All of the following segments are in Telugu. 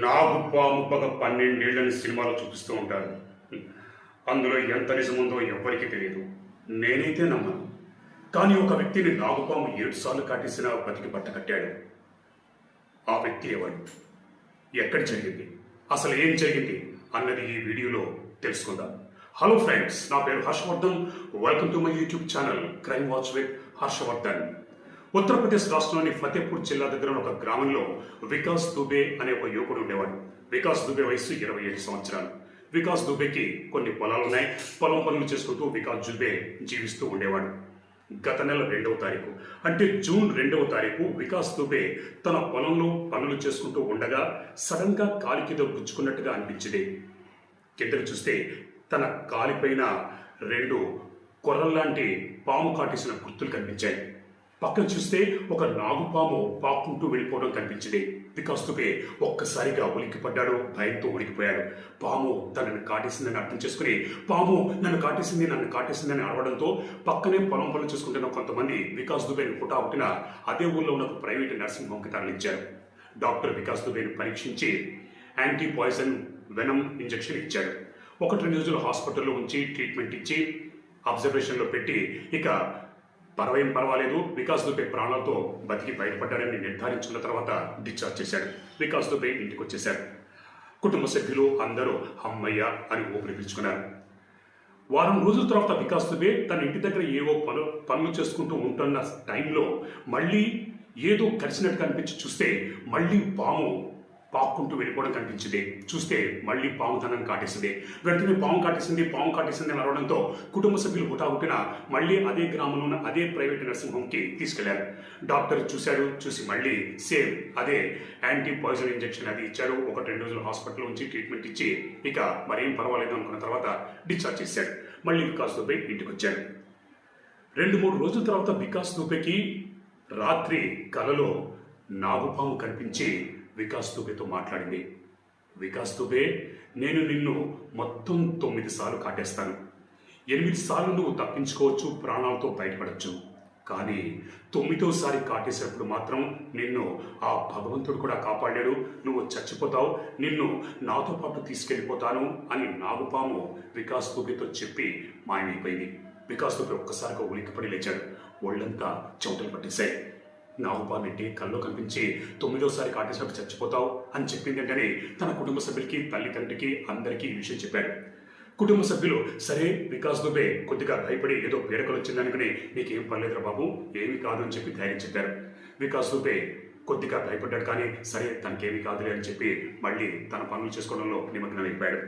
నాగుపాము పగ పన్నెండేళ్ళని సినిమాలో చూపిస్తూ ఉంటారు. అందులో ఎంత నిజముందో ఎవ్వరికీ తెలియదు. నేనైతే నమ్మను. కానీ ఒక వ్యక్తిని నాగుపాము ఏడు సార్లు కాటేసినా బతికి బట్ట కట్టాడు. ఆ వ్యక్తి ఎవరు? ఎక్కడ జరిగింది? అసలు ఏం జరిగింది? అన్నది ఈ వీడియోలో తెలుసుకుందాం. హలో ఫ్రెండ్స్ నా పేరు Harshavardhan. Welcome to my YouTube channel crime watch with Harshavardhan. Uttar Pradesh రాష్ట్రంలోని ఫతేపూర్ జిల్లా దగ్గర ఒక గ్రామంలో వికాస్ దుబే అనే ఒక యువకుడు ఉండేవాడు. వికాస్ దుబే వయసు ఇరవై ఏడు సంవత్సరాలు. వికాస్ దుబేకి కొన్ని పొలాలు ఉన్నాయి. పొలం పనులు చేసుకుంటూ వికాస్ దుబే జీవిస్తూ ఉండేవాడు. గత నెల రెండవ తారీఖు. అంటే జూన్ రెండవ తారీఖు వికాస్ దుబే తన పొలంలో పనులు చేసుకుంటూ ఉండగా సడన్గా కాలి కింద గుచ్చుకున్నట్టుగా అనిపించింది. కిందకు చూస్తే తన కాలిపైన రెండు కొర్రల్లాంటి పాము కాటేసిన గుర్తులు కనిపించాయి. పక్కన చూస్తే ఒక నాగుపాము పాక్కుంటూ వెళ్ళిపోవడం కనిపించింది. వికాస్ దుబే ఒక్కసారిగా ఉలిక్కిపడ్డాడు. భయంతో ఉడికిపోయాడు పాము తనను కాటేసిందని అర్థం చేసుకుని పాము నన్ను కాటేసింది నన్ను కాటేసిందని అడవడంతో పక్కనే పొలం పనులు చేసుకుంటున్న కొంతమంది వికాస్ దుబేని ఒకటిన అదే ఊళ్ళో ఉన్న ఒక ప్రైవేట్ నర్సింగ్ హోమ్కి తరలించారు. డాక్టర్ వికాస్ దుబేను పరీక్షించి యాంటీ పాయిజన్ వెనం ఇంజెక్షన్ ఇచ్చాడు. ఒకటి రెండు రోజులు హాస్పిటల్లో ఉంచి ట్రీట్మెంట్ ఇచ్చి అబ్జర్వేషన్లో పెట్టి ఇక పర్వేం పర్వాలేదు. వికాస్ దుబే ప్రాణాలతో బతికి బయటపడ్డాడని నిర్ధారించుకున్న తర్వాత డిశ్చార్జ్ చేశాడు. వికాస్ దుబే ఇంటికి వచ్చేశాడు కుటుంబ సభ్యులు అందరూ అమ్మయ్య అని ఊపిరి పిలుచుకున్నారు. వారం రోజుల తర్వాత వికాస్ దుబే తన ఇంటి దగ్గర ఏవో పనులు పనులు చేసుకుంటూ ఉంటున్న టైంలో మళ్ళీ ఏదో కలిసినట్టు కనిపించి చూస్తే మళ్ళీ పాము పాక్కుంటూ వెళ్ళిపోవడం కనిపించింది. చూస్తే మళ్ళీ పాము తనని కాటేసింది. వెంటనే పాము కాటేసింది పాము కాటేసింది అని అరవడంతో కుటుంబ సభ్యులు హుటాహుటిన మళ్ళీ అదే గ్రామంలో ఉన్న అదే ప్రైవేట్ నర్సింగ్ హోమ్కి తీసుకెళ్ళారు. డాక్టర్ చూశాడు చూసి మళ్ళీ సేమ్ అదే యాంటీ పాయిజన్ ఇంజెక్షన్ అది ఇచ్చారు. ఒక రెండు రోజులు హాస్పిటల్ ఉంచి ట్రీట్మెంట్ ఇచ్చి ఇక మరేం పర్వాలేదు అనుకున్న తర్వాత డిశ్చార్జ్ చేశాడు. మళ్ళీ వికాస్ దుబే ఇంటికి వచ్చాడు రెండు మూడు రోజుల తర్వాత వికాస్ దుబేకి రాత్రి కలలో నాగుపాము కనిపించి వికాస్ దుబేతో మాట్లాడింది. వికాస్ దుబే నేను నిన్ను మొత్తం తొమ్మిది సార్లు కాటేస్తాను. ఎనిమిది సార్లు నువ్వు తప్పించుకోవచ్చు ప్రాణాలతో బయటపడచ్చు. కానీ తొమ్మిదోసారి కాటేసినప్పుడు మాత్రం నిన్ను ఆ భగవంతుడు కూడా కాపాడాడు నువ్వు చచ్చిపోతావు నిన్ను నాతో పాటు తీసుకెళ్ళిపోతాను అని నాగుపాము వికాస్ దుబేతో చెప్పి మాయమైపోయింది. వికాస్ దుబే ఒక్కసారిగా ఉలిక్కిపడి లేచాడు. ఒళ్ళంతా చెమటలు పట్టేశాయి. నాగుపామెట్టి కల్లో కనిపించి తొమ్మిదోసారి కాటేసినప్పుడు చచ్చిపోతావు అని చెప్పింది వెంటనే తన కుటుంబ సభ్యులకి తల్లిదండ్రికి అందరికీ ఈ విషయం చెప్పాడు. కుటుంబ సభ్యులు సరే వికాస్ దుబే కొద్దిగా భయపడి ఏదో పీడకలు వచ్చిందనుకుని నీకేం పర్లేదురా బాబు ఏమీ కాదు అని చెప్పి ధైర్యం చెప్పారు. వికాస్ దుబే కొద్దిగా భయపడ్డాడు కానీ సరే తనకేమీ కాదులే అని చెప్పి మళ్ళీ తన పనులు చేసుకోవడంలో నిమగ్నమైపోయాడు.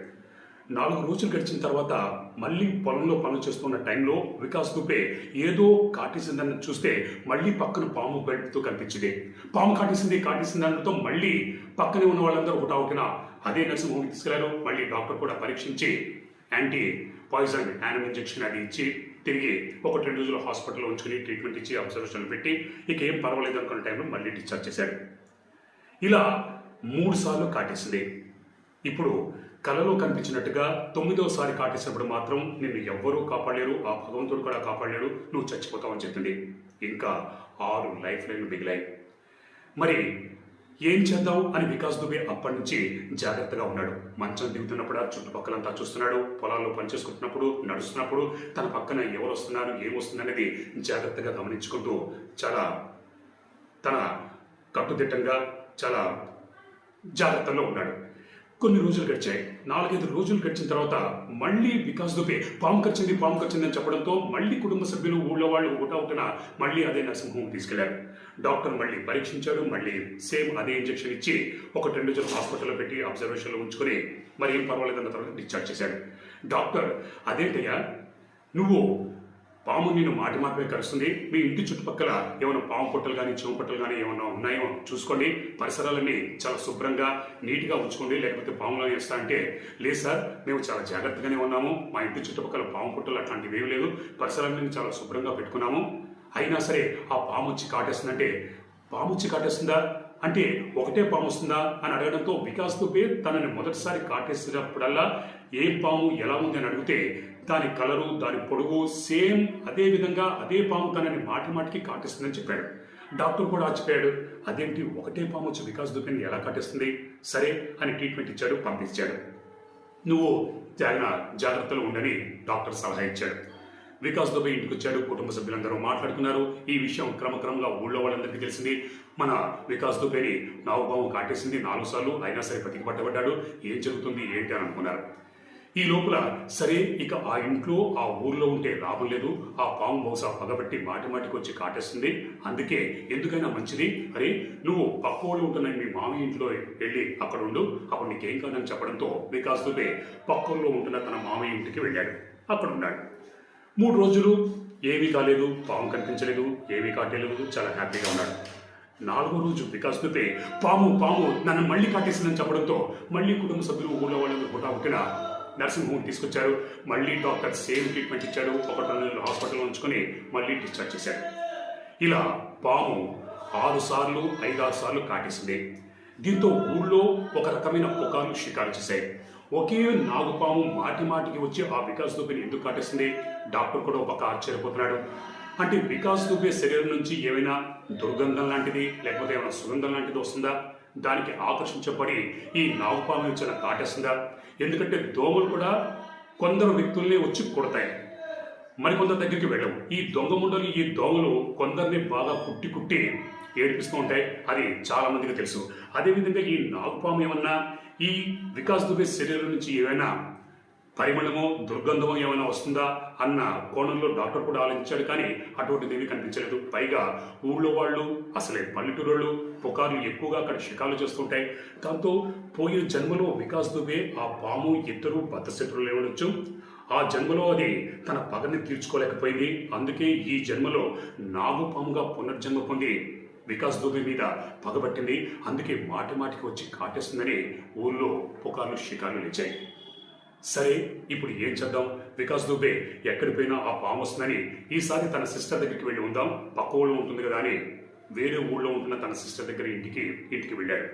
నాలుగు రోజులు గడిచిన తర్వాత మళ్ళీ పొలంలో పనులు చేస్తున్న టైంలో వికాస్ దుబ్బే ఏదో కాటేసిందని చూస్తే మళ్ళీ పక్కన పాము బెడ్తో కనిపించింది. పాము కాటేసింది కాటేసింది అనడంతో మళ్ళీ పక్కనే ఉన్న వాళ్ళందరూ హుటాహుటిన అదే నర్సింగ్ హోమ్కి తీసుకెళ్ళారు. మళ్ళీ డాక్టర్ కూడా పరీక్షించి యాంటీ పాయిజన్ యానిమల్ ఇంజెక్షన్ అది ఇచ్చి తిరిగి ఒక రెండు రోజులు హాస్పిటల్లో ఉంచుకుని ట్రీట్మెంట్ ఇచ్చి అబ్జర్వేషన్ పెట్టి ఇక ఏం పర్వాలేదు అనుకున్న టైంలో మళ్ళీ డిశ్చార్జ్ చేశాడు ఇలా మూడు సార్లు కాటేసింది. ఇప్పుడు కలలో కనిపించినట్టుగా తొమ్మిదోసారి కాటేసినప్పుడు మాత్రం నిన్ను ఎవ్వరూ కాపాడలేరు ఆ భగవంతుడు కూడా కాపాడలేడు నువ్వు చచ్చిపోతావు అని చెప్పింది ఇంకా ఆరు లైఫ్ లైన్లు మిగిలాయి. మరి ఏం చేద్దాం అని వికాస్ దుబే అప్పటి నుంచి జాగ్రత్తగా ఉన్నాడు. మంచం దిగుతున్నప్పుడు చుట్టుపక్కలంతా చూస్తున్నాడు. పొలాల్లో పనిచేసుకుంటున్నప్పుడు నడుస్తున్నప్పుడు తన పక్కన ఎవరు వస్తున్నారు ఏం వస్తుంది అనేది జాగ్రత్తగా గమనించుకుంటూ చాలా తన కట్టుదిట్టంగా చాలా జాగ్రత్తలో ఉన్నాడు. కొన్ని రోజులు గడిచాయి. నాలుగైదు రోజులు గడిచిన తర్వాత మళ్ళీ వికాస్ దుబే పాము కచ్చింది పాము కచ్చింది అని చెప్పడంతో మళ్ళీ కుటుంబ సభ్యులు ఊళ్ళో వాళ్ళు ఊట మళ్ళీ అదే నర్సింగ్ తీసుకెళ్ళారు. డాక్టర్ మళ్ళీ పరీక్షించాడు మళ్ళీ సేమ్ అదే ఇంజెక్షన్ ఇచ్చి ఒక రెండు రోజులు హాస్పిటల్లో పెట్టి అబ్జర్వేషన్లో ఉంచుకొని మరి ఏం పర్వాలేదన్న తర్వాత డిశ్చార్జ్ చేశాడు. డాక్టర్ అదేంటయ్యా? నువ్వు పాము నిన్ను మాటి మాటమే కలుస్తుంది మీ ఇంటి చుట్టుపక్కల ఏమైనా పాము పొట్టలు కానీ చెవు పొట్టలు కానీ ఏమైనా ఉన్నాయో చూసుకోండి. పరిసరాలన్నీ చాలా శుభ్రంగా నీట్గా ఉంచుకోండి. లేకపోతే పాములు వేస్తా అంటే లేదు సార్ మేము చాలా జాగ్రత్తగానే ఉన్నాము. మా ఇంటి చుట్టుపక్కల పాము పొట్టలు అట్లాంటివి ఏమి లేదు పరిసరాలన్నీ చాలా శుభ్రంగా పెట్టుకున్నాము. అయినా సరే ఆ పాము వచ్చి కాటేస్తుందంటే పాము వచ్చి కాటేస్తుందా? అంటే ఒకటే పాము వస్తుందా? అని అడగడంతో వికాస్ దుబే తనని మొదటిసారి కాటేసినప్పుడల్లా ఏ పాము? ఎలా ఉంది? అని అడిగితే దాని కలరు దాని పొడుగు సేమ్ అదే విధంగా అదే పాము తనని మాటి మాటికి కాటిస్తుందని చెప్పాడు. డాక్టర్ కూడా ఆచిపోయాడు అదేంటి ఒకటే పాము వచ్చి వికాస్ దుబ్బేని ఎలా కాటిస్తుంది? సరే అని ట్రీట్మెంట్ ఇచ్చాడు పంపించాడు. నువ్వు జాగ్ర జాగ్రత్తలు ఉండని డాక్టర్ సలహా ఇచ్చాడు. వికాస్ దుబే ఇంటికి వచ్చాడు కుటుంబ సభ్యులందరూ మాట్లాడుకున్నారు. ఈ విషయం క్రమక్రమంగా ఊళ్ళో వాళ్ళందరికీ తెలిసింది. మన వికాస్ దుబేని నావుభావం కాటేసింది నాలుగు సార్లు అయినా సరే బతికి పట్టబడ్డాడు. ఏం జరుగుతుంది ఏంటి అని అనుకున్నారు. ఈ లోపల సరే ఇక ఆ ఇంట్లో ఆ ఊర్లో ఉంటే లాభం లేదు. ఆ పాము బహుశా పగబట్టి మాటి మాటికి వచ్చి కాటేస్తుంది. అందుకే ఎందుకైనా మంచిది. అరే నువ్వు పక్కోళ్ళు ఉంటున్న మీ మామి ఇంట్లో వెళ్ళి అక్కడ ఉండు. అప్పుడు నీకేం కాదని చెప్పడంతో వికాస్ దుబే పక్కల్లో ఉంటున్న తన మామయ్య ఇంటికి వెళ్ళాడు. అక్కడ ఉన్నాడు. మూడు రోజులు ఏమీ కాలేదు. పాము కనిపించలేదు. ఏమీ కాటేలేదు. చాలా హ్యాపీగా ఉన్నాడు. నాలుగో రోజు వికాస్ దుబే పాము పాము నన్ను మళ్ళీ కాటేసిందని చెప్పడంతో మళ్ళీ కుటుంబ సభ్యులు ఊళ్ళో వాళ్ళు హుటా హుట్టిన నర్సింగ్ హోమ్ తీసుకొచ్చారు. మళ్ళీ డాక్టర్ సేమ్ ట్రీట్మెంట్ ఇచ్చాడు. ఒకటి నెలలు హాస్పిటల్లో ఉంచుకొని మళ్ళీ డిశ్చార్జ్ చేశాడు ఇలా పాము ఆరు సార్లు ఐదారు సార్లు కాటేసింది. దీంతో ఊళ్ళో ఒక రకమైన పుకార్లు షికారు చేశాయి. ఒకే నాగుపాము మాటి మాటికి వచ్చి ఆ వికాస్ దుబ్బేని ఎందుకు కాటేసింది? డాక్టర్ కూడా ఒక ఆశ్చర్యపోతున్నాడు. అంటే వికాస్ దుబ్బే శరీరం నుంచి ఏమైనా దుర్గంధం లాంటిది లేకపోతే ఏమైనా సుగంధం లాంటిది వస్తుందా? దానికి ఆకర్షించబడి ఈ నాగుపాము వచ్చిన కాటేస్తుందా? ఎందుకంటే దోమలు కూడా కొందరు వ్యక్తుల్ని వచ్చి కొడతాయి. మరికొందరి దగ్గరికి వెళ్ళవు. ఈ దొంగ ముండలు ఈ దోమలు కొందరిని బాగా కుట్టి కుట్టి ఏడిపిస్తూ ఉంటాయి. అది చాలా మందికి తెలుసు. అదేవిధంగా ఈ నాగుపాము ఏమన్నా ఈ వికాస్ దుబే శరీరం నుంచి ఏమైనా పరిమళమో దుర్గంధమో ఏమైనా వస్తుందా అన్న కోణంలో డాక్టర్ కూడా ఆలోచించాడు కానీ అటువంటిది ఏమీ కనిపించలేదు. పైగా ఊళ్ళో వాళ్ళు అసలే పల్లెటూరు పుకార్లు ఎక్కువగా అక్కడ శకాలు చేస్తుంటాయి. దాంతో పోయిన జన్మలో వికాస్ దుబే ఆ పాము ఇద్దరు బద్దశత్రులు ఉండొచ్చు ఆ జన్మలో అది తన పగని తీర్చుకోలేకపోయింది. అందుకే ఈ జన్మలో నాగుపాముగా పునర్జన్మ పొంది వికాస్ దుబే మీద పగబట్టింది. అందుకే మాటి మాటికి వచ్చి కాటేస్తుందని ఊళ్ళో పుకార్లు షికార్లు లేచాయి. సరే ఇప్పుడు ఏం చేద్దాం? వికాస్ దుబే ఎక్కడిపోయినా ఆ పాము వస్తుందని ఈసారి తన సిస్టర్ దగ్గరికి వెళ్ళి ఉందాం. పక్క ఊళ్ళో ఉంటుంది కదా అని వేరే ఊళ్ళో ఉంటున్న తన సిస్టర్ దగ్గర ఇంటికి ఇంటికి వెళ్ళాడు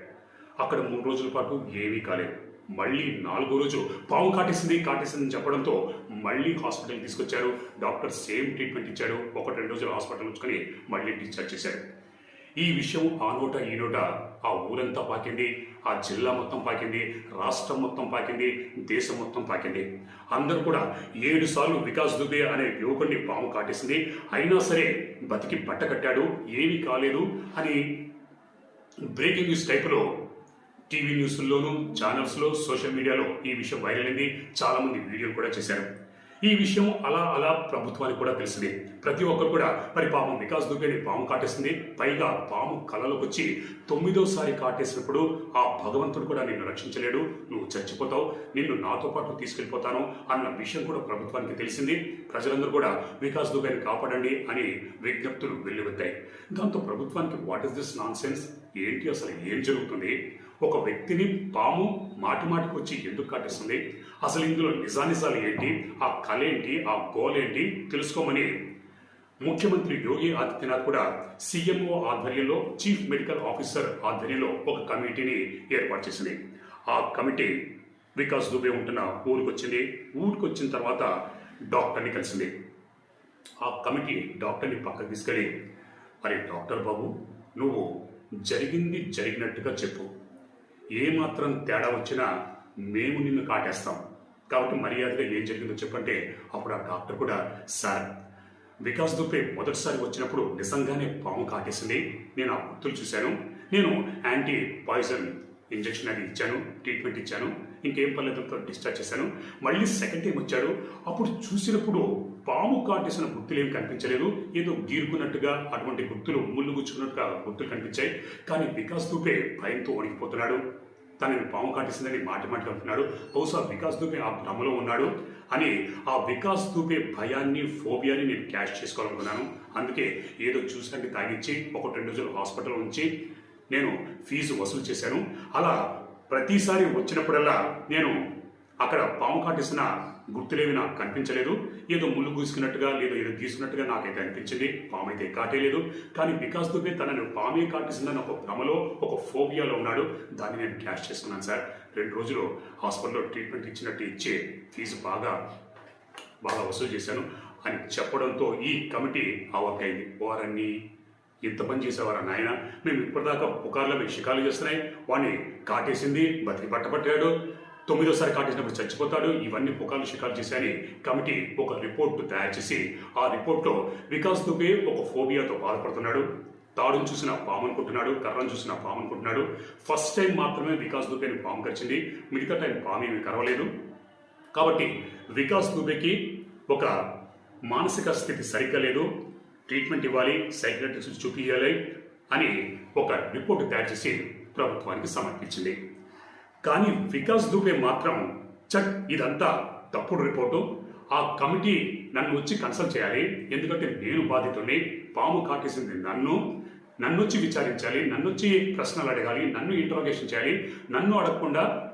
అక్కడ మూడు రోజుల పాటు ఏమీ కాలేదు. మళ్ళీ నాలుగో రోజు పాము కాటేసింది కాటేసిందని చెప్పడంతో మళ్ళీ హాస్పిటల్ తీసుకొచ్చారు. డాక్టర్ సేమ్ ట్రీట్మెంట్ ఇచ్చాడు. ఒకటి రెండు రోజులు హాస్పిటల్ ఉంచుకొని మళ్ళీ డిశ్చార్జ్ చేశారు. ఈ విషయం ఆ నోట ఈ నోట. ఆ ఊరంతా పాకింది ఆ జిల్లా మొత్తం పాకింది రాష్ట్రం మొత్తం పాకింది దేశం మొత్తం పాకింది. అందరూ కూడా ఏడు సార్లు వికాస్ దుబే అనే యువకుడిని పాము కాటేసింది. అయినా సరే బతికి బట్ట కట్టాడు ఏమీ కాలేదు అని బ్రేకింగ్ న్యూస్ టైపులో టీవీ న్యూస్ల్లోనూ ఛానల్స్లో సోషల్ మీడియాలో ఈ విషయం వైరల్ అయింది. చాలామంది వీడియోలు కూడా చేశారు. ఈ విషయం అలా అలా ప్రభుత్వానికి కూడా తెలిసింది. ప్రతి ఒక్కరు కూడా మరి పాపం వికాస్ దుబ్బేని పాము కాటేసింది. పైగా పాము కలలోకి వచ్చి తొమ్మిదోసారి కాటేసినప్పుడు ఆ భగవంతుడు కూడా నిన్ను రక్షించలేడు. నువ్వు చచ్చిపోతావు. నిన్ను నాతో పాటు తీసుకెళ్ళిపోతాను అన్న విషయం కూడా ప్రభుత్వానికి తెలిసింది. ప్రజలందరూ కూడా వికాస్ దుబ్బేని కాపాడండి అని విజ్ఞప్తులు వెల్లువెత్తాయి. దాంతో ప్రభుత్వానికి what is this nonsense ఏంటి అసలు ఏం జరుగుతుంది? ఒక వ్యక్తిని పాము మాటి మాటికి వచ్చి ఎందుకు కాటేస్తుంది అసలు ఇందులో నిజానిజాలు ఏంటి? ఆ కళ ఏంటి? ఆ గోల్ ఏంటి? తెలుసుకోమని ముఖ్యమంత్రి యోగి ఆదిత్యనాథ్ కూడా సీఎంఓ ఆధ్వర్యంలో చీఫ్ మెడికల్ ఆఫీసర్ ఆధ్వర్యంలో ఒక కమిటీని ఏర్పాటు చేసింది. ఆ కమిటీ వికాస్ దుబే ఉంటున్న ఊరికి వచ్చింది ఊరికి వచ్చిన తర్వాత డాక్టర్ని కలిసింది. ఆ కమిటీ డాక్టర్ని పక్కకు తీసుకెళ్ళి అరే డాక్టర్ బాబు నువ్వు జరిగింది జరిగినట్టుగా చెప్పు. ఏమాత్రం తేడా వచ్చినా మేము నిన్ను కాటేస్తాం. కాబట్టి మర్యాదగా ఏం జరిగిందో చెప్పంటే అప్పుడు ఆ డాక్టర్ కూడా సార్ వికాస్ దుప్పే మొదటిసారి వచ్చినప్పుడు నిజంగానే పాము కాటేసింది. నేను ఆ గుర్తులు చూశాను. నేను యాంటీ పాయిజన్ ఇంజెక్షన్ అది ఇచ్చాను ట్రీట్మెంట్ ఇచ్చాను. ఇంకేం పర్లేదంతో డిశ్చార్జ్ చేశాను. మళ్ళీ సెకండ్ టైం వచ్చాడు. అప్పుడు చూసినప్పుడు పాము కాటేసిన గుర్తులు ఏమి కనిపించలేదు. ఏదో గీరుకున్నట్టుగా అటువంటి గుర్తులు ముళ్ళు గుచ్చుకున్నట్టుగా గుర్తులు కనిపించాయి. కానీ వికాస్ దూపే భయంతో వణికిపోతున్నాడు. తనని పాము కాటేసిందని మాటి మాటి అంటున్నాడు. బహుశా వికాస్ దూపే ఆ భ్రమలో ఉన్నాడు అని ఆ వికాస్ దూపే భయాన్ని ఫోబియాని నేను క్యాష్ చేసుకోవాలనుకున్నాను. అందుకే ఏదో చూసినట్టు తాగించి ఒక రెండు రోజులు హాస్పిటల్ ఉంచి నేను ఫీజు వసూలు చేశాను. అలా ప్రతిసారి వచ్చినప్పుడల్లా నేను అక్కడ పాము కాటేసిన గుర్తులేవి నాకు కనిపించలేదు. ఏదో ముళ్ళు గూసుకున్నట్టుగా లేదా ఏదో తీసుకున్నట్టుగా నాకైతే అనిపించింది. పాము అయితే కాటేయలేదు. కానీ వికాస్ దుబే తనను పామే కాటేసిందని ఒక భ్రమలో ఒక ఫోబియాలో ఉన్నాడు. దాన్ని నేను క్యాష్ చేసుకున్నాను సార్. రెండు రోజులు హాస్పిటల్లో ట్రీట్మెంట్ ఇచ్చినట్టు ఇచ్చే ఫీజు బాగా బాగా వసూలు చేశాను అని చెప్పడంతో ఈ కమిటీ అవాక్ అయింది. వారన్ని ఇంత పని చేసేవారా నాయన? మేము ఇప్పటిదాకా పుకార్లో మేము షికాలు చేస్తున్నాయి. వాడిని కాటేసింది బతికి పట్టబట్టాడు. తొమ్మిదోసారి కాటేసినప్పుడు చచ్చిపోతాడు. ఇవన్నీ పుకార్లు షికాలు చేశాయని కమిటీ ఒక రిపోర్ట్ తయారు చేసి ఆ రిపోర్ట్లో వికాస్ దుబే ఒక ఫోబియాతో బాధపడుతున్నాడు. తాడును చూసిన పాము అనుకుంటున్నాడు కర్రను చూసిన పాము అనుకుంటున్నాడు. ఫస్ట్ టైం మాత్రమే వికాస్ దుబేని పాము కరిచింది. మిగతా టైం పాము ఏమి కరవలేదు. కాబట్టి వికాస్ దుబేకి ఒక మానసిక స్థితి సరిగ్గా లేదు. ట్రీట్మెంట్ ఇవ్వాలి సైకియాట్రిస్ట్ చూపించాలి అని ఒక రిపోర్ట్ తయారు చేసి ప్రభుత్వానికి సమర్పించింది. కానీ వికాస్ దుబే మాత్రం చట్ ఇదంతా తప్పుడు రిపోర్టు. ఆ కమిటీ నన్ను వచ్చి కన్సల్ట్ చేయాలి ఎందుకంటే నేను బాధితుడిని పాము కాటేసింది నన్ను. నన్ను వచ్చి విచారించాలి నన్ను వచ్చి ప్రశ్నలు అడగాలి నన్ను ఇంటరోగేషన్ చేయాలి నన్ను అడగకుండా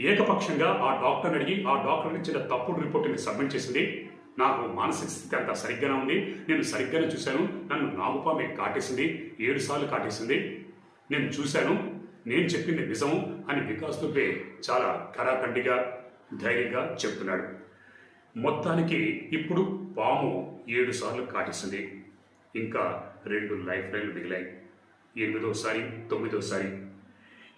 ఏకపక్షంగా ఆ డాక్టర్ని అడిగి ఆ డాక్టర్ ఇచ్చిన తప్పుడు రిపోర్ట్ని సబ్మిట్ చేసింది. నాకు మానసిక స్థితి అంతా సరిగ్గానే ఉంది. నేను సరిగ్గానే చూశాను. నన్ను నాగుపామే కాటేసింది. ఏడు సార్లు కాటేసింది. నేను చూశాను. నేను చెప్పింది నిజం అని వికాస్ దుబే చాలా కరాఖండిగా ధైర్యంగా చెప్తున్నాడు. మొత్తానికి ఇప్పుడు పాము ఏడు సార్లు కాటేసింది. ఇంకా రెండు లైఫ్ లైన్లు మిగిలాయి. ఎనిమిదోసారి తొమ్మిదోసారి.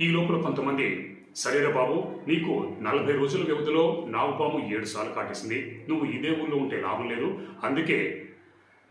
ఈ లోపల కొంతమంది సరేరా బాబు నీకు నలభై రోజుల వ్యవధిలో నాగుపాము ఏడు సార్లు కాటేసింది. నువ్వు ఇదే ఊళ్ళో ఉంటే లాభం లేదు. అందుకే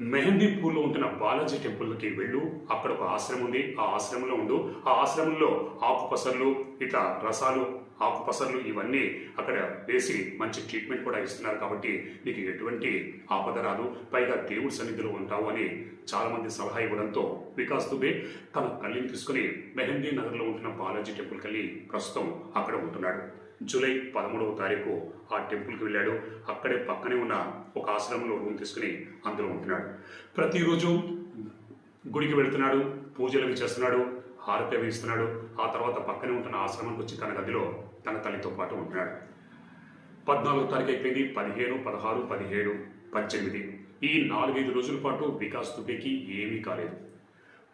మెహందీపూర్లో ఉంటున్న బాలాజీ టెంపుల్కి వెళ్ళు. అక్కడ ఒక ఆశ్రమం ఉంది. ఆ ఆశ్రమంలో ఉండు. ఆ ఆశ్రమంలో ఆకుపసర్లు ఇట్లా రసాలు ఆకుపసర్లు ఇవన్నీ అక్కడ వేసి మంచి ట్రీట్మెంట్ కూడా ఇస్తున్నారు కాబట్టి నీకు ఎటువంటి ఆపద రాదు. పైగా దేవుడి సన్నిధిలో ఉంటావు అని చాలామంది సలహా ఇవ్వడంతో వికాస్ దుబే తన తల్లిని తీసుకుని మెహందీ నగర్లో ఉంటున్న బాలాజీ టెంపుల్కి వెళ్ళి ప్రస్తుతం అక్కడ ఉంటున్నాడు. జూలై పదమూడవ తారీఖు ఆ టెంపుల్కి వెళ్ళాడు. అక్కడే పక్కనే ఉన్న ఒక ఆశ్రమంలో రూమ్ తీసుకుని అందులో ఉంటున్నాడు. ప్రతిరోజు గుడికి వెళ్తున్నాడు పూజలు చేస్తున్నాడు హారతి అవి ఇస్తున్నాడు. ఆ తర్వాత పక్కనే ఉంటున్న ఆశ్రమానికి వచ్చి తన గదిలో తన తల్లితో పాటు ఉంటున్నాడు. పద్నాలుగు తారీఖు అయిపోయింది. పదిహేను పదహారు పదిహేడు పద్దెనిమిది. ఈ నాలుగైదు రోజుల పాటు వికాస్ దుబేకి ఏమీ కాలేదు.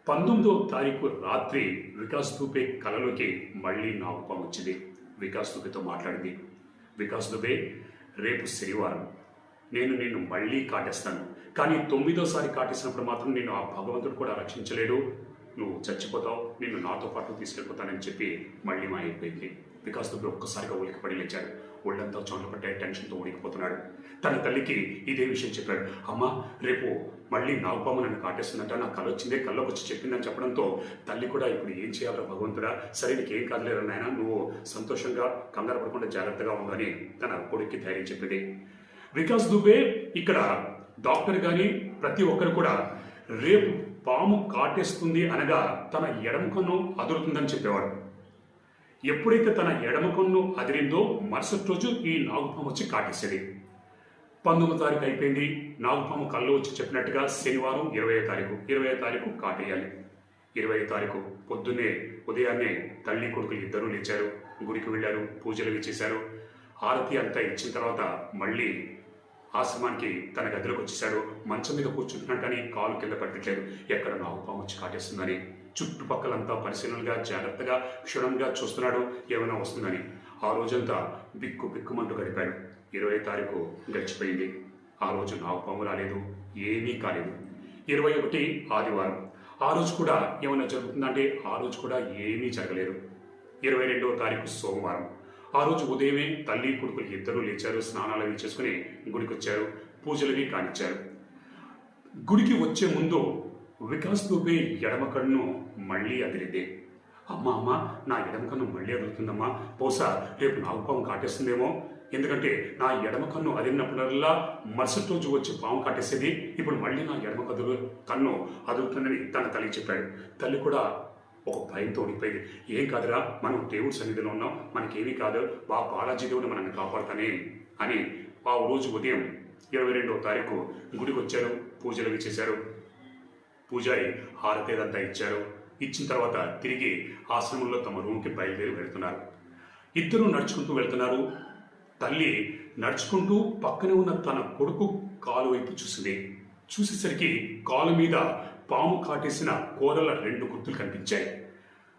పంతొమ్మిదో తారీఖు రాత్రి వికాస్ దుబే కలలోకి మళ్ళీ నాగుపం వచ్చింది. వికాస్ దుబేతో మాట్లాడింది. వికాస్ దుబే రేపు శనివారం. నేను నిన్ను మళ్ళీ కాటేస్తాను. కానీ తొమ్మిదోసారి కాటేసినప్పుడు మాత్రం నేను ఆ భగవంతుడు కూడా రక్షించలేడు. నువ్వు చచ్చిపోతావు. నిన్ను నాతో పాటు తీసుకెళ్ళిపోతానని చెప్పి మళ్ళీ మా అయిపోయింది వికాస్ దుబ్బే ఒక్కసారిగా ఉలికిపడి లేచాడు. ఒళ్ళంతా చోట్ల పట్టే టెన్షన్తో ఉడికిపోతున్నాడు తన తల్లికి ఇదే విషయం చెప్పాడు. అమ్మ రేపు మళ్ళీ నాగుపాము నన్ను కాటేస్తుందంట. నాకు కళ వచ్చిందే కళ్ళకు వచ్చి చెప్పిందని చెప్పడంతో తల్లి కూడా ఇప్పుడు ఏం చేయాలో భగవంతుడా? సరే నీకేం కాదులేరు నాయన? నువ్వు సంతోషంగా కంగారు పడకుండా జాగ్రత్తగా ఉందని తన కొడుక్కి ధైర్యం చెప్పింది. వికాస్ దుబే ఇక్కడ డాక్టర్ కానీ ప్రతి ఒక్కరు కూడా రేపు పాము కాటేస్తుంది అనగా తన ఎడమ కన్ను అదురుతుందని చెప్పేవాడు ఎప్పుడైతే తన ఎడమ కన్ను అదిరిందో మరుసటి రోజు ఈ నాగుపాము వచ్చి కాటేసేది. పంతొమ్మిది తారీఖు అయిపోయింది. నాగుపాము కళ్ళు వచ్చి చెప్పినట్టుగా శనివారం ఇరవై తారీఖు ఇరవై తారీఖు కాటేయాలి. ఇరవై తారీఖు పొద్దున్నే ఉదయాన్నే తల్లి కొడుకులు ఇద్దరూ లేచారు. గుడికి వెళ్ళారు పూజలు చేశారు ఆరతి అంతా ఇచ్చిన తర్వాత మళ్ళీ ఆశ్రమానికి తన గదిలోకి వచ్చేసాడు మంచం మీద కూర్చుంటున్నట్టని కాలు కింద పట్టట్లేదు ఎక్కడ నాగుపాము వచ్చి కాటేస్తుందని. చుట్టుపక్కలంతా పరిశీలనగా జాగ్రత్తగా క్షుణ్ణంగా చూస్తున్నాడు ఏమైనా వస్తుందని. ఆ రోజంతా బిక్కు బిక్కుమంటూ గడిపాడు. ఇరవై తారీఖు గడిచిపోయింది. ఆ రోజు నాగుపాము రాలేదు ఏమీ కాలేదు. ఇరవై ఒకటి ఆదివారం. ఆ రోజు కూడా ఏమైనా జరుగుతుందంటే ఆ రోజు కూడా ఏమీ జరగలేదు. ఇరవై రెండవ తారీఖు సోమవారం. ఆ రోజు ఉదయమే తల్లి కొడుకులు ఇద్దరూ లేచారు స్నానాలు అవి చేసుకుని గుడికి వచ్చారు పూజలవి కానిచ్చారు. గుడికి వచ్చే ముందు వికాస్ దుబే ఎడమ కన్ను మళ్ళీ అదిరింది. అమ్మ అమ్మ నా ఎడమ కన్ను మళ్ళీ అదురుతుందమ్మా. బహుశా రేపు నాగుపాము కాటేస్తుందేమో. ఎందుకంటే నా ఎడమ కన్ను అదిరినప్పుడల్లా మరుసటి రోజు వచ్చి పాము కాటేసేది. ఇప్పుడు మళ్ళీ నా ఎడమ కదురు కన్ను అదురుతుందని తన తల్లి చెప్పాడు. తల్లి కూడా ఒక భయంతో ఉండిపోయింది ఏం కాదురా మనం దేవుడి సన్నిధిలో ఉన్నాం. మనకేమీ కాదు. బా బాలాజీ దేవుడు మనల్ని కాపాడుతానే అని ఆ రోజు ఉదయం ఇరవై రెండవ తారీఖు గుడికి వచ్చారు పూజలు అవి చేశారు. పూజారి హారతేదంతా ఇచ్చారు ఇచ్చిన తర్వాత తిరిగి ఆశ్రమంలో తమ రూమ్కి బయలుదేరి వెళ్తున్నారు. ఇద్దరు నడుచుకుంటూ వెళ్తున్నారు. తల్లి నడుచుకుంటూ పక్కనే ఉన్న తన కొడుకు కాలు వైపు చూసింది. చూసేసరికి కాలు మీద పాము కాటేసిన కూరల రెండు గుర్తులు కనిపించాయి.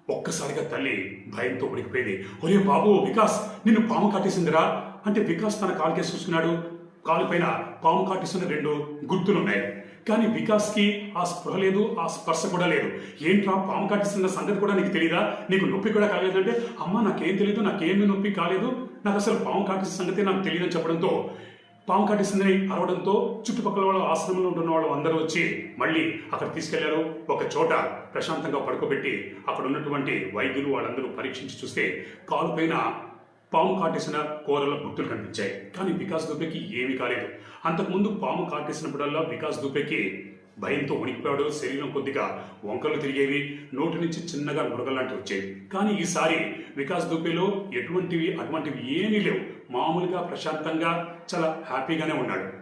ఒక్కసారిగా తల్లి భయంతో ఉడికిపోయింది. ఒరే బాబు వికాస్ నిన్ను పాము కాటేసిందిరా? అంటే వికాస్ తన కాలుకే చూసుకున్నాడు కాలు పైన పాము కాటేసిన రెండు గుర్తులున్నాయి. కానీ వికాస్కి ఆ స్పృహ లేదు ఆ స్పర్శ కూడా లేదు. ఏంట్రా పాము కాటిస్తున్న సంగతి కూడా నీకు తెలియదా నీకు నొప్పి కూడా కాలేదంటే అమ్మ నాకేం తెలియదు నాకేమీ నొప్పి కాలేదు నాకు అసలు పాము కాటిస్తున్న సంగతి నాకు తెలియదని చెప్పడంతో పాము కాటిస్తుందని అరవడంతో చుట్టుపక్కల వాళ్ళ ఆశ్రమంలో ఉంటున్న వాళ్ళు అందరూ వచ్చి మళ్ళీ అక్కడ తీసుకెళ్ళారు. ఒక చోట ప్రశాంతంగా పడుకోబెట్టి అక్కడ ఉన్నటువంటి వైద్యులు వాళ్ళందరూ పరీక్షించి చూస్తే కాలుపైన పాము కాటేసిన కూరల గుర్తులు కనిపించాయి. కానీ వికాస్ దుబేకి ఏమీ కాలేదు. అంతకుముందు పాము కాటేసినప్పుడల్లా వికాస్ దూపేకి భయంతో వణికిపోయాడు శరీరం కొద్దిగా వంకలు తిరిగేవి నోటి నుంచి చిన్నగా నురగలాంటివి వచ్చేవి. కానీ ఈసారి వికాస్ దూపేలో ఎటువంటివి అటువంటివి ఏమీ లేవు. మామూలుగా ప్రశాంతంగా చాలా హ్యాపీగానే ఉన్నాడు.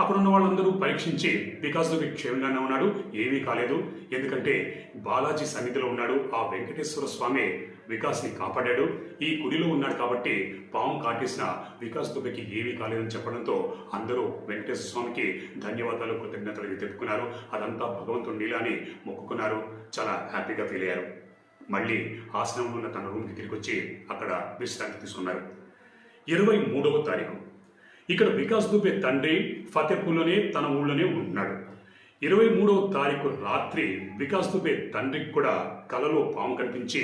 అక్కడ ఉన్న వాళ్ళందరూ పరీక్షించి వికాస్ దుబే క్షేమంగానే ఉన్నాడు. ఏమీ కాలేదు. ఎందుకంటే బాలాజీ సన్నిధిలో ఉన్నాడు. ఆ వెంకటేశ్వర స్వామి వికాస్ని కాపాడాడు. ఈ గుడిలో ఉన్నాడు కాబట్టి పాము కాటేసిన వికాస్ దుబేకి ఏమీ కాలేదని చెప్పడంతో అందరూ వెంకటేశ్వర స్వామికి ధన్యవాదాలు కృతజ్ఞతలు తెలుపుకున్నారు. అదంతా భగవంతుడి నీలా అని మొక్కుకున్నారు. చాలా హ్యాపీగా ఫీల్ అయ్యారు. మళ్ళీ ఆశ్రమంలో ఉన్న తన రూమ్కి తిరిగి వచ్చి అక్కడ విశ్రాంతి తీసుకున్నారు. ఇరవై మూడవ తారీఖు. ఇక్కడ వికాస్ దుబే తండ్రి ఫతేపూర్లోనే తన ఊళ్ళోనే ఉంటున్నాడు ఇరవై మూడవ తారీఖు రాత్రి వికాస్ దుబే తండ్రికి కూడా కలలో పాము కనిపించి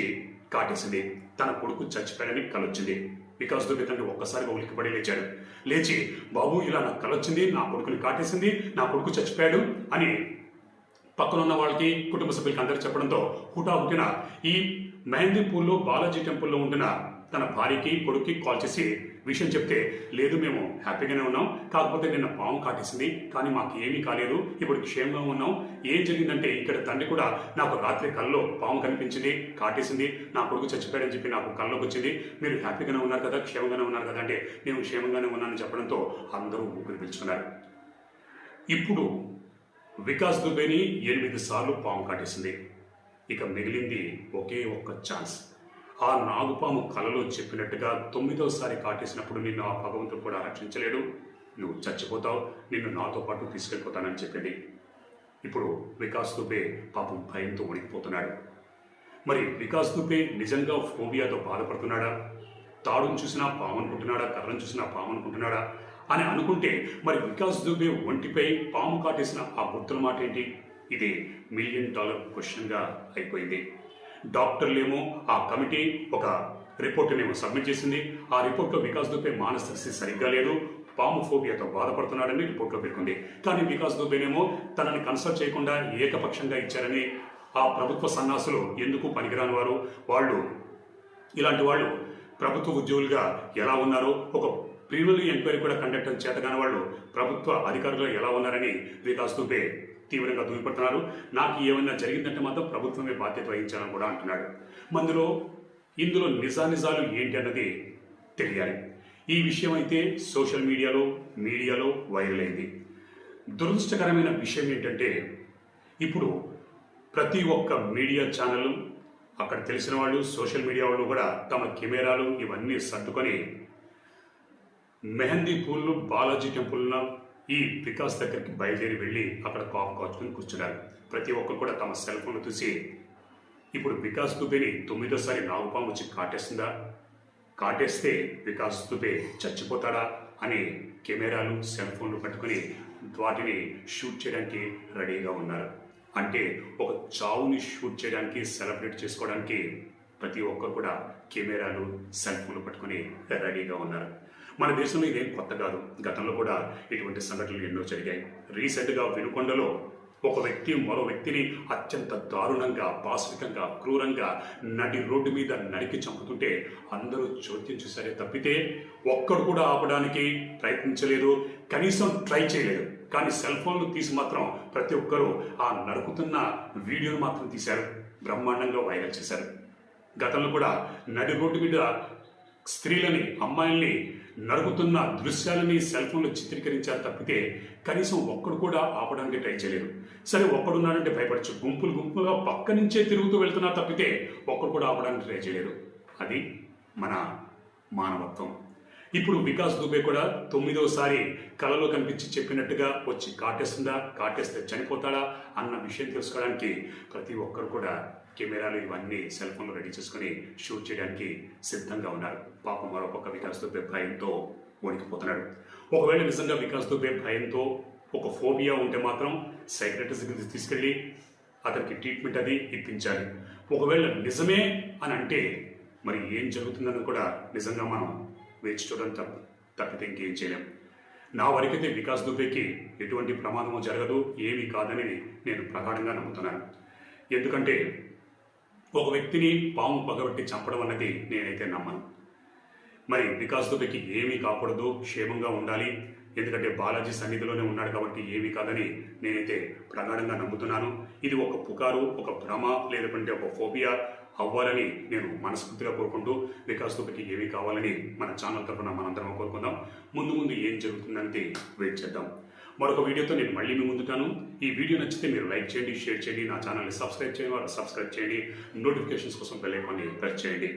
కాటేసింది. తన కొడుకు చచ్చిపోయాడని కలొచ్చింది. వికాస్ దుబే తండ్రి ఒక్కసారిగా ఉలికిపడి లేచాడు. లేచి బాబు ఇలా నాకు కలొచ్చింది నా కొడుకుని కాటేసింది నా కొడుకు చచ్చిపోయాడు అని పక్కన ఉన్న వాళ్ళకి కుటుంబ సభ్యులకి అందరూ చెప్పడంతో హుటాహుటిన ఈ మెహందీపూర్లో బాలాజీ టెంపుల్లో ఉండిన తన భార్యకి కొడుక్కి కాల్ చేసి విషయం చెప్తే లేదు మేము హ్యాపీగానే ఉన్నాం. కాకపోతే నిన్న పాము కాటేసింది. కానీ మాకు ఏమీ కాలేదు. ఇప్పుడు క్షేమంగా ఉన్నాం. ఏం జరిగిందంటే ఇక్కడ తండ్రి కూడా నాకు రాత్రి కల్లో పాము కనిపించింది కాటేసింది. నా కొడుకు చచ్చిపోయాడని చెప్పి నాకు కల్లోకి వచ్చింది. మీరు హ్యాపీగానే ఉన్నారు కదా క్షేమంగానే ఉన్నారు కదా అంటే మేము క్షేమంగానే ఉన్నానని చెప్పడంతో అందరూ ఊపిరి పిలుచుకున్నారు. ఇప్పుడు వికాస్ దుబేని ఎనిమిది సార్లు పాము కాటేసింది. ఇక మిగిలింది ఒకే ఒక్క ఛాన్స్. ఆ నాగుపాము కలలో చెప్పినట్టుగా తొమ్మిదోసారి కాటేసినప్పుడు నిన్ను ఆ భగవంతుడు కూడా రక్షించలేడు. నువ్వు చచ్చిపోతావు నిన్ను నాతో పాటు తీసుకెళ్ళిపోతానని చెప్పింది ఇప్పుడు వికాస్ దుబే పాపం భయంతో ఉడికిపోతున్నాడు మరి వికాస్ దుబే నిజంగా ఫోబియాతో బాధపడుతున్నాడా? తాడును చూసినా పాము అనుకుంటున్నాడా కర్రను చూసినా పాము అనుకుంటున్నాడా అని అనుకుంటే మరి వికాస్ దుబే ఒంటిపై పాము కాటేసిన ఆ గుర్తుల మాట ఏంటి ఇది మిలియన్ డాలర్ క్వశ్చన్గా అయిపోయింది. డాక్టర్లేమో ఆ కమిటీ ఒక రిపోర్ట్నేమో సబ్మిట్ చేసింది. ఆ రిపోర్ట్లో వికాస్ దుబే మానసిక స్థితి సరిగ్గా లేదు. పాము ఫోబియాతో బాధపడుతున్నాడని రిపోర్ట్లో పేర్కొంది. కానీ వికాస్ దుబేనేమో తనని కన్సల్ట్ చేయకుండా ఏకపక్షంగా ఇచ్చారని ఆ ప్రభుత్వ సన్నాసులు ఎందుకు పనికిరాని వారు? వాళ్ళు ఇలాంటి వాళ్ళు ప్రభుత్వ ఉద్యోగులుగా ఎలా ఉన్నారో ఒక ప్రిలిమినరీ ఎంక్వైరీ కూడా కండక్ట్ చేతగాని వాళ్ళు ప్రభుత్వ అధికారులు ఎలా ఉన్నారని వికాస్ దుబే తీవ్రంగా దుమిపడుతున్నారు నాకు ఏమైనా జరిగిందంటే మాత్రం ప్రభుత్వమే బాధ్యత వహించాలని కూడా అంటున్నాడు. మందులో ఇందులో నిజానిజాలు ఏంటి అన్నది తెలియాలి. ఈ విషయం అయితే సోషల్ మీడియాలో మీడియాలో వైరల్ అయింది. దురదృష్టకరమైన విషయం ఏంటంటే ఇప్పుడు ప్రతి ఒక్క మీడియా ఛానల్ అక్కడ తెలిసిన వాళ్ళు సోషల్ మీడియా వాళ్ళు కూడా తమ కెమెరాలు ఇవన్నీ సర్దుకొని మెహందీ పూల్లు బాలాజీ టెంపుల్న ఈ వికాస్ దగ్గరికి బయలుదేరి వెళ్ళి అక్కడ కాపు కాచుకుని కూర్చున్నారు. ప్రతి ఒక్కరు కూడా తమ సెల్ ఫోన్లు చూసి ఇప్పుడు వికాస్ దుబేని తొమ్మిదోసారి నాగుపాము వచ్చి కాటేస్తుందా? కాటేస్తే వికాస్ దుబే చచ్చిపోతాడా? అని కెమెరాలు సెల్ ఫోన్లు పట్టుకుని వాటిని షూట్ చేయడానికి రెడీగా ఉన్నారు. అంటే ఒక చావుని షూట్ చేయడానికి సెలబ్రేట్ చేసుకోవడానికి ప్రతి ఒక్కరు కూడా కెమెరాలు సెల్ ఫోన్లు పట్టుకుని రెడీగా ఉన్నారు. మన దేశంలో ఇదేం కొత్త కాదు. గతంలో కూడా ఇటువంటి సంఘటనలు ఎన్నో జరిగాయి. రీసెంట్గా వినుకొండలో ఒక వ్యక్తి మరో వ్యక్తిని అత్యంత దారుణంగా పాశవికంగా క్రూరంగా నడి రోడ్డు మీద నరికి చంపుతుంటే అందరూ చోద్యం చూసారే తప్పితే ఒక్కడు కూడా ఆపడానికి ప్రయత్నించలేదు కనీసం ట్రై చేయలేదు. కానీ సెల్ ఫోన్లు తీసి మాత్రం ప్రతి ఒక్కరూ ఆ నరుకుతున్న వీడియోను మాత్రం తీశారు. బ్రహ్మాండంగా వైరల్ చేశారు. గతంలో కూడా నడి రోడ్డు మీద స్త్రీలని అమ్మాయిల్ని నరుగుతున్న దృశ్యాలని సెల్ ఫోన్లో చిత్రీకరించారు తప్పితే కనీసం ఒక్కడు కూడా ఆపడానికి ట్రై చేయలేదు. సరే ఒక్కడున్నాడంటే భయపడచ్చు. గుంపులు గుంపులుగా పక్క నుంచే తిరుగుతూ వెళ్తున్నా తప్పితే ఒక్కడు కూడా ఆపడానికి ట్రై చేయలేదు. అది మన మానవత్వం. ఇప్పుడు వికాస్ దుబే కూడా తొమ్మిదోసారి కలలో కనిపించి చెప్పినట్టుగా వచ్చి కాటేస్తుందా కాటేస్తే చనిపోతాడా అన్న విషయం తెలుసుకోవడానికి ప్రతి ఒక్కరు కూడా కెమెరాలు ఇవన్నీ సెల్ ఫోన్లు రెడీ చేసుకుని షూట్ చేయడానికి సిద్ధంగా ఉన్నారు. పాపం మరొక వికాస్ దుబే భయంతో వణికిపోతున్నాడు. ఒకవేళ నిజంగా వికాస్ దుబే భయంతో ఒక ఫోబియా ఉంటే మాత్రం సైక్రటిస్ట్ తీసుకెళ్ళి అతనికి ట్రీట్మెంట్ అది ఇప్పించాలి. ఒకవేళ నిజమే అని అంటే మరి ఏం జరుగుతుందని కూడా నిజంగా మనం వేచి చూడడం తప్ప. తప్పితే ఇంకేం చేయలేం. నా వరకైతే వికాస్ దుబేకి ఎటువంటి ప్రమాదము జరగదు ఏమీ కాదని నేను ప్రగాఢంగా నమ్ముతున్నాను. ఎందుకంటే ఒక వ్యక్తిని పాము పగబెట్టి చంపడం అన్నది నేనైతే నమ్మను. మరి వికాస్ దుబేకి ఏమీ కాకూడదు క్షేమంగా ఉండాలి. ఎందుకంటే బాలాజీ సన్నిధిలోనే ఉన్నాడు కాబట్టి ఏమీ కాదని నేనైతే ప్రగాఢంగా నమ్ముతున్నాను. ఇది ఒక పుకారు ఒక భ్రమ లేదంటే ఒక ఫోబియా అవ్వాలని నేను మనస్ఫూర్తిగా కోరుకుంటూ వికాస్ దుబేకి ఏమీ కావాలని మన ఛానల్ తరఫున మనందరం కోరుకుందాం. ముందు ముందు ఏం జరుగుతుందంటే వెయిట్ చేద్దాం. మరొక వీడియోతో నేను మళ్ళీ మీ ముందుతాను ఈ వీడియో నచ్చితే మీరు లైక్ చేయండి షేర్ చేయండి నా ఛానల్ని సబ్స్క్రైబ్ చేయని వారు సబ్స్క్రైబ్ చేయండి. నోటిఫికేషన్స్ కోసం బెల్ ప్రెస్ చేయండి.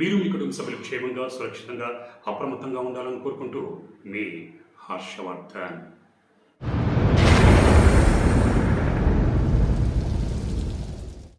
మీరు మీ కుటుంబ సభ్యులు క్షేమంగా సురక్షితంగా అప్రమత్తంగా ఉండాలని కోరుకుంటూ మీ హర్షవర్ధన్.